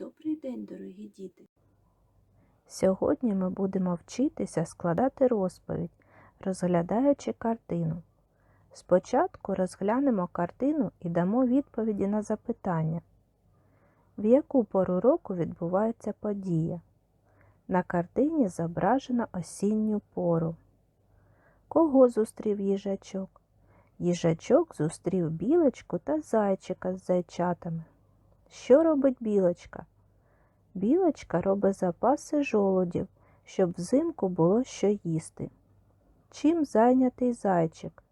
Добрий день, дорогі діти! Сьогодні ми будемо вчитися складати розповідь, розглядаючи картину. Спочатку розглянемо картину і дамо відповіді на запитання. В яку пору року відбувається подія? На картині зображено осінню пору. Кого зустрів їжачок? Їжачок зустрів білочку та зайчика з зайчатами. Що робить білочка? Білочка робить запаси жолудів, щоб взимку було що їсти. Чим зайнятий зайчик?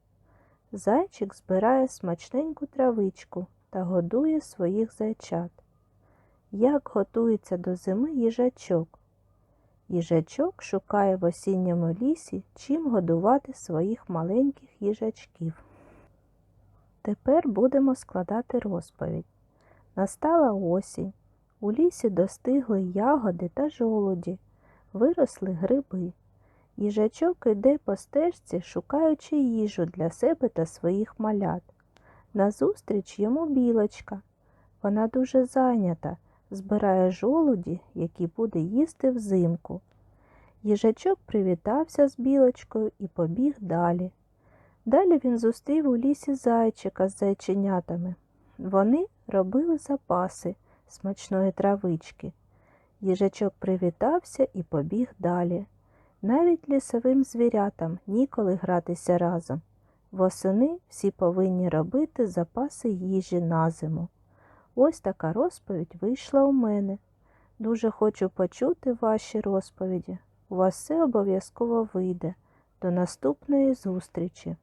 Зайчик збирає смачненьку травичку та годує своїх зайчат. Як готується до зими їжачок? Їжачок шукає в осінньому лісі, чим годувати своїх маленьких їжачків. Тепер будемо складати розповідь. Настала осінь. У лісі достигли ягоди та жолуді, виросли гриби. Їжачок іде по стежці, шукаючи їжу для себе та своїх малят. Назустріч йому білочка. Вона дуже зайнята, збирає жолуді, які буде їсти взимку. Їжачок привітався з білочкою і побіг далі. Далі він зустрів у лісі зайчика з зайченятами. Вони робили запаси смачної травички. Їжачок привітався і побіг далі. Навіть лісовим звірятам ніколи гратися разом. Восени всі повинні робити запаси їжі на зиму. Ось така розповідь вийшла у мене. Дуже хочу почути ваші розповіді. У вас все обов'язково вийде. До наступної зустрічі!